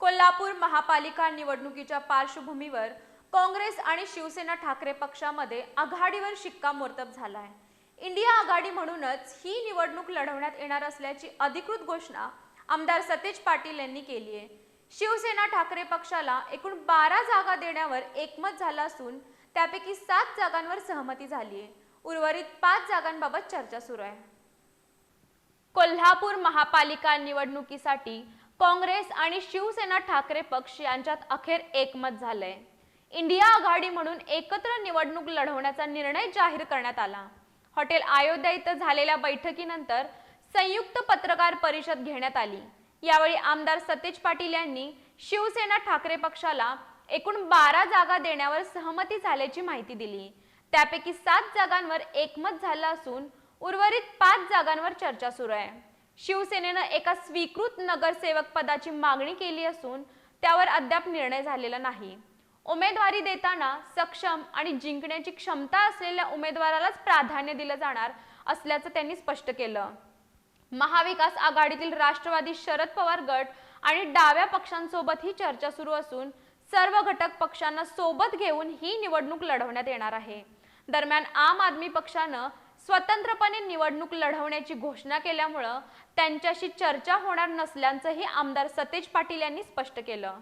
कोल्हापूर महापालिका निवडणुकीच्या पार्श्वभूमीवर काँग्रेस आणि शिवसेना ठाकरे पक्षामध्ये आघाडीवर शिक्कामोर्तब झाला आहे इंडिया आघाडी म्हणूनच ही निवडणूक लढवण्यात येणार असल्याची अधिकृत घोषणा आमदार सतेज पाटील यांनी केली आहे. शिवसेना ठाकरे पक्षाला एकूण बारा जागा देण्यावर एकमत झालं असून त्यापैकी सात जागांवर सहमती झाली आहे. उर्वरित पाच जागांबाबत चर्चा सुरू आहे. कोल्हापूर महापालिका निवडणुकीसाठी काँग्रेस आणि शिवसेना ठाकरे पक्ष यांच्यात अखेर एकमत झालंय. इंडिया आघाडी म्हणून एकत्र निवडणूक लढवण्याचा निर्णय जाहीर करण्यात आला. हॉटेल अयोध्या इथं झालेल्या बैठकीनंतर संयुक्त पत्रकार परिषद घेण्यात आली. यावेळी आमदार सतेज पाटील यांनी शिवसेना ठाकरे पक्षाला एकूण बारा जागा देण्यावर सहमती झाल्याची माहिती दिली. त्यापैकी सात जागांवर एकमत झालं असून उर्वरित पाच जागांवर चर्चा सुरू आहे. शिवसेनेनं एका स्वीकृत नगरसेवक पदाची मागणी केली असून त्यावर अद्याप निर्णय झालेला नाही. उमेदवारी देताना सक्षम आणि जिंकण्याची क्षमता असलेल्या उमेदवारालाच प्राधान्य दिलं जाणार असल्याचं त्यांनी स्पष्ट केलं. महाविकास आघाडीतील राष्ट्रवादी शरद पवार गट आणि डाव्या पक्षांसोबत ही चर्चा सुरू असून सर्व घटक पक्षांना सोबत घेऊन ही निवडणूक लढवण्यात येणार आहे. दरम्यान आम आदमी पक्षानं स्वतंत्रपणे निवडणूक लढवण्याची घोषणा केल्यामुळं त्यांच्याशी चर्चा होणार नसल्याचंही आमदार सतेज पाटील यांनी स्पष्ट केलं.